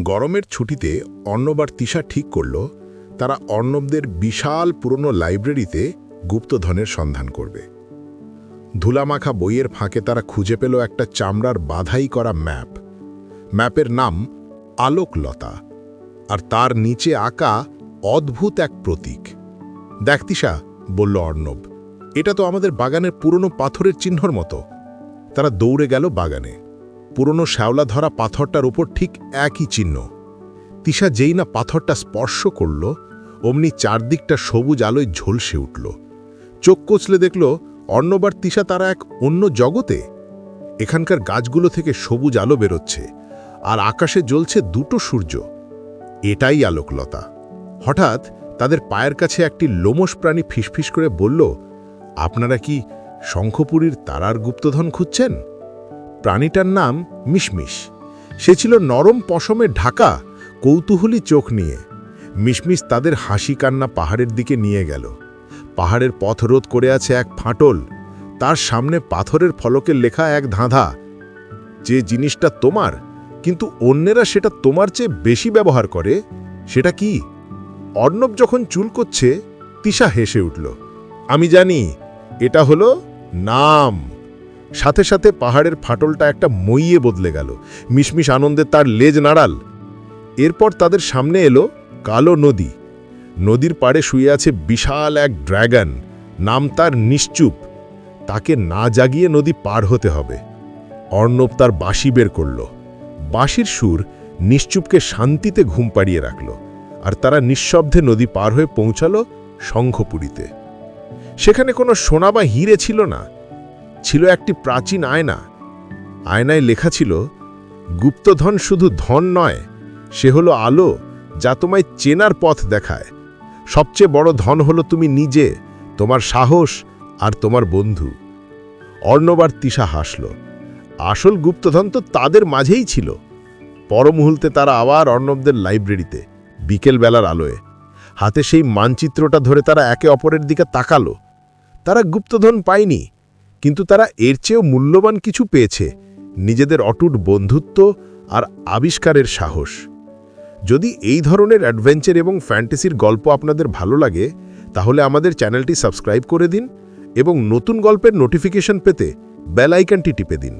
গরমের ছুটিতে অর্ণব আর তিশা ঠিক করল, তারা অর্ণবদের বিশাল পুরনো লাইব্রেরিতে গুপ্তধনের সন্ধান করবে। ধুলামাখা বইয়ের ফাঁকে তারা খুঁজে পেল একটা চামড়ার বাধাই করা ম্যাপ। ম্যাপের নাম আলোকলতা, আর তার নিচে আঁকা অদ্ভুত এক প্রতীক। দেখ তিশা, বলল অর্ণব, এটা তো আমাদের বাগানের পুরনো পাথরের চিহ্নর মতো। তারা দৌড়ে গেল বাগানে। পুরনো শ্যাওলা ধরা পাথরটার উপর ঠিক একই চিহ্ন। তিশা যেই না পাথরটা স্পর্শ করল, অমনি চারদিকটা সবুজ আলোয় ঝলসে উঠল। চোখ কচলে দেখল, অর্ণবার তিশা তারা এক অন্য জগতে। এখানকার গাছগুলো থেকে সবুজ আলো বেরোচ্ছে, আর আকাশে জ্বলছে দুটো সূর্য। এটাই আলোকলতা। হঠাৎ তাদের পায়ের কাছে একটি লোমস প্রাণী ফিসফিস করে বলল, আপনারা কি শঙ্খপুরীর তারার গুপ্তধন খুঁজছেন? প্রাণীটার নাম মিশমিশ। সে ছিল নরম পশমে ঢাকা, কৌতূহলী চোখ নিয়ে। মিশমিশ তাদের হাসি কান্না পাহাড়ের দিকে নিয়ে গেল। পাহাড়ের পথ রোধ করে আছে এক ফাটল। তার সামনে পাথরের ফলকে লেখা এক ধাঁধা। যে জিনিসটা তোমার, কিন্তু অন্যেরা সেটা তোমার চেয়ে বেশি ব্যবহার করে, সেটা কি? অর্ণব যখন চুল করছে, তিশা হেসে উঠল, আমি জানি, এটা হলো নাম। সাথে সাথে পাহাড়ের ফাটলটা একটা মইয়ে বদলে গেল। মিশমিশ আনন্দে তার লেজ নাড়াল। এরপর তাদের সামনে এলো কালো নদী। নদীর পাড়ে শুয়ে আছে বিশাল এক ড্র্যাগন নাম তার নিশ্চুপ। তাকে না জাগিয়ে নদী পার হতে হবে। অর্ণব তার বাঁশি বের করল। বাঁশির সুর নিশ্চুপকে শান্তিতে ঘুম পাড়িয়ে রাখল আর তারা নিঃশব্দে নদী পার হয়ে পৌঁছালো শঙ্খপুরীতে। সেখানে কোনো সোনা বা হিরে ছিল না। ছিল একটি প্রাচীন আয়না। আয়নায় লেখা ছিল, গুপ্তধন শুধু ধন নয়, সে হলো আলো, যা তোমায় চেনার পথ দেখায়। সবচেয়ে বড় ধন হলো তুমি নিজে, তোমার সাহস আর তোমার বন্ধু। অর্ণবার তিশা হাসল, আসল গুপ্তধন তো তাদের মাঝেই ছিল। পর মুহূর্তে তারা আবার অর্ণবদের লাইব্রেরিতে, বিকেলবেলার আলোয়। হাতে সেই মানচিত্রটা ধরে তারা একে অপরের দিকে তাকালো। তারা গুপ্তধন পায়নি কিন্তু তারা এর চেয়েও মূল্যবান কিছু পেয়েছে, নিজেদের অটুট বন্ধুত্ব আর আবিষ্কারের সাহস। যদি এই ধরনের অ্যাডভেঞ্চার এবং ফ্যান্টাসির গল্প আপনাদের ভালো লাগে, তাহলে আমাদের চ্যানেলটি সাবস্ক্রাইব করে দিন এবং নতুন গল্পের নোটিফিকেশন পেতে বেল আইকনটি টিপে দিন।